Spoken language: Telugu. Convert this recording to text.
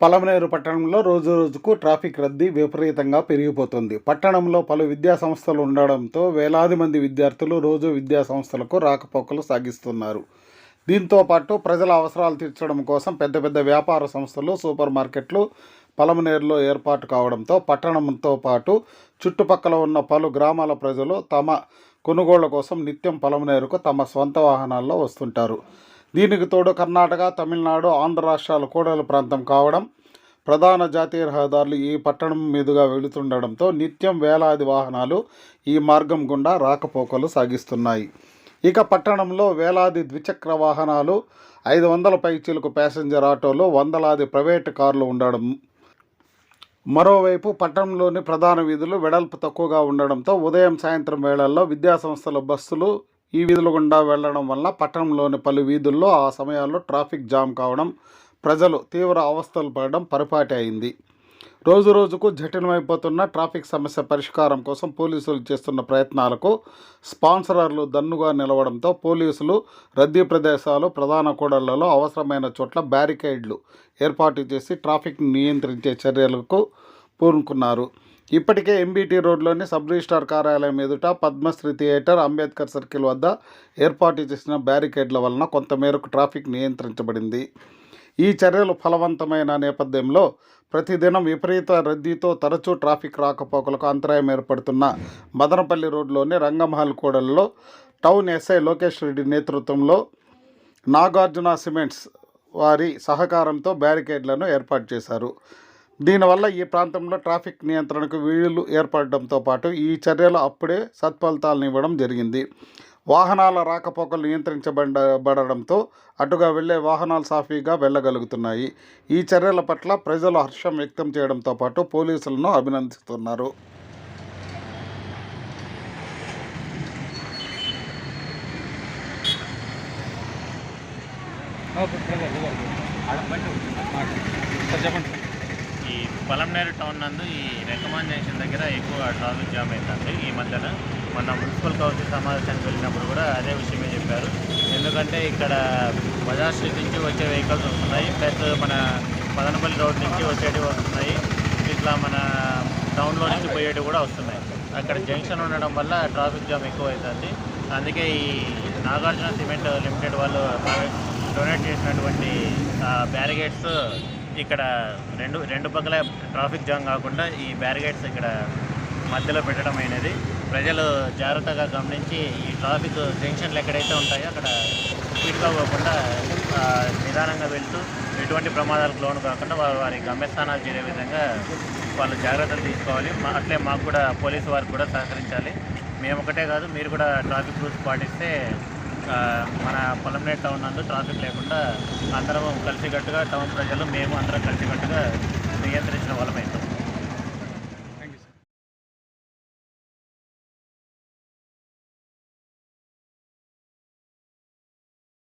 పలమనేరు పట్టణంలో రోజు రోజుకు ట్రాఫిక్ రద్దీ విపరీతంగా పెరిగిపోతుంది. పట్టణంలో పలు విద్యా సంస్థలు ఉండడంతో వేలాది మంది విద్యార్థులు రోజు విద్యా సంస్థలకు రాకపోకలు సాగిస్తున్నారు. దీంతో పాటు ప్రజల అవసరాలు తీర్చడం కోసం పెద్ద పెద్ద వ్యాపార సంస్థలు సూపర్ మార్కెట్లు పలమనేరులో ఏర్పాటు కావడంతో పట్టణంతో పాటు చుట్టుపక్కల ఉన్న పలు గ్రామాల ప్రజలు తమ కొనుగోళ్ళ కోసం నిత్యం పలమనేరుకు తమ స్వంత వాహనాల్లో వస్తుంటారు. దీనికి తోడు కర్ణాటక తమిళనాడు ఆంధ్ర రాష్ట్రాల కూడలి ప్రాంతం కావడం ప్రధాన జాతీయ రహదారులు ఈ పట్టణం మీదుగా వెళుతుండడంతో నిత్యం వేలాది వాహనాలు ఈ మార్గం గుండా రాకపోకలు సాగిస్తున్నాయి. ఇక పట్టణంలో వేలాది ద్విచక్ర వాహనాలు ఐదు వందల పైచీలకు ప్యాసింజర్ ఆటోలు వందలాది ప్రైవేటు కార్లు ఉండడం. మరోవైపు పట్టణంలోని ప్రధాన వీధులు వెడల్పు తక్కువగా ఉండడంతో ఉదయం సాయంత్రం వేళల్లో విద్యాసంస్థల బస్సులు ఈ వీధుల గుండా వెళ్ళడం వల్ల పట్టణంలోని పలు వీధుల్లో ఆ సమయాల్లో ట్రాఫిక్ జామ్ కావడం ప్రజలు తీవ్ర అవస్థలు పడడం పరిపాటి అయింది. రోజు రోజుకు జటిలమైపోతున్న ట్రాఫిక్ సమస్య పరిష్కారం కోసం పోలీసులు చేస్తున్న ప్రయత్నాలకు స్పాన్సరర్లు దన్నుగా నిలవడంతో పోలీసులు రద్దీ ప్రదేశాలు ప్రధాన కూడళ్ళలో అవసరమైన చోట్ల బ్యారికేడ్లు ఏర్పాటు చేసి ట్రాఫిక్ నియంత్రించే చర్యలకు పూనుకున్నారు. ఇప్పటికే ఎంబీటీ రోడ్లోని సబ్ రిజిస్టార్ కార్యాలయం ఎదుట పద్మశ్రీ థియేటర్ అంబేద్కర్ సర్కిల్ వద్ద ఏర్పాటు చేసిన బ్యారికేడ్ల వలన కొంతమేరకు ట్రాఫిక్ నియంత్రించబడింది. ఈ చర్యలు ఫలవంతమైన నేపథ్యంలో ప్రతిదినం విపరీత రద్దీతో తరచూ ట్రాఫిక్ రాకపోకలకు అంతరాయం ఏర్పడుతున్న మదనపల్లి రోడ్లోని రంగమహల్ కూడలలో టౌన్ ఎస్ఐ లోకేష్ రెడ్డి నేతృత్వంలో నాగార్జున సిమెంట్స్ వారి సహకారంతో బ్యారికేడ్లను ఏర్పాటు చేశారు. దీనివల్ల ఈ ప్రాంతంలో ట్రాఫిక్ నియంత్రణకు వీళ్ళు ఏర్పడడంతో పాటు ఈ చర్యలు అప్పుడే సత్ఫలితాలను ఇవ్వడం జరిగింది. వాహనాల రాకపోకలు నియంత్రించబడడంతో అటుగా వెళ్ళే వాహనాలు సాఫీగా వెళ్ళగలుగుతున్నాయి ఈ చర్యల పట్ల ప్రజలు హర్షం వ్యక్తం చేయడంతో పాటు పోలీసులను అభినందిస్తున్నారు. చెప్పండి. ఈ పొలంనేరు టౌన్ నందు ఈ రెకమాన్ జంక్షన్ దగ్గర ఎక్కువ ట్రాఫిక్ జామ్ అవుతుంది ఈ మధ్యన మన మున్సిపల్ కౌన్సిల్ సమావేశానికి వెళ్ళినప్పుడు కూడా అదే విషయమే చెప్పారు. ఎందుకంటే ఇక్కడ బజార్ స్ట్రీట్ నుంచి వచ్చే వెహికల్స్ వస్తున్నాయి. ప్లస్ మన మదనపల్లి రోడ్ నుంచి వచ్చేటివి వస్తున్నాయి. ఇట్లా మన టౌన్లో నుంచి పోయేటివి కూడా వస్తున్నాయి. అక్కడ జంక్షన్ ఉండడం వల్ల ట్రాఫిక్ జామ్ ఎక్కువ అవుతుంది అందుకే ఈ నాగార్జున సిమెంట్ లిమిటెడ్ వాళ్ళు డొనేట్ చేసినటువంటి బ్యారిగేట్స్ ఇక్కడ రెండు రెండు పక్కల ట్రాఫిక్ జామ్ కాకుండా ఈ బ్యారిగేట్స్ ఇక్కడ మధ్యలో పెట్టడం అయినది. ప్రజలు జాగ్రత్తగా గమనించి ఈ ట్రాఫిక్ జంక్షన్లు ఎక్కడైతే ఉంటాయో అక్కడ స్పీడ్గా పోకుండా నిదానంగా వెళ్తూ ఎటువంటి ప్రమాదాలకు లోను కాకుండా వారు వారి గమ్యస్థానాలు చేరే విధంగా వాళ్ళు జాగ్రత్తలు తీసుకోవాలి. మా అట్లే మాకు కూడా పోలీసు వారికి కూడా సహకరించాలి. మేము ఒకటే కాదు మీరు కూడా ట్రాఫిక్ రూల్స్ పాటిస్తే మన పొలంనేట్ టౌన్ అందు ట్రాఫిక్ లేకుండా అందరం కలిసికట్టుగా టౌన్ ప్రజలు మేము అందరం కలిసికట్టుగా నియంత్రించిన వాళ్ళమైతాం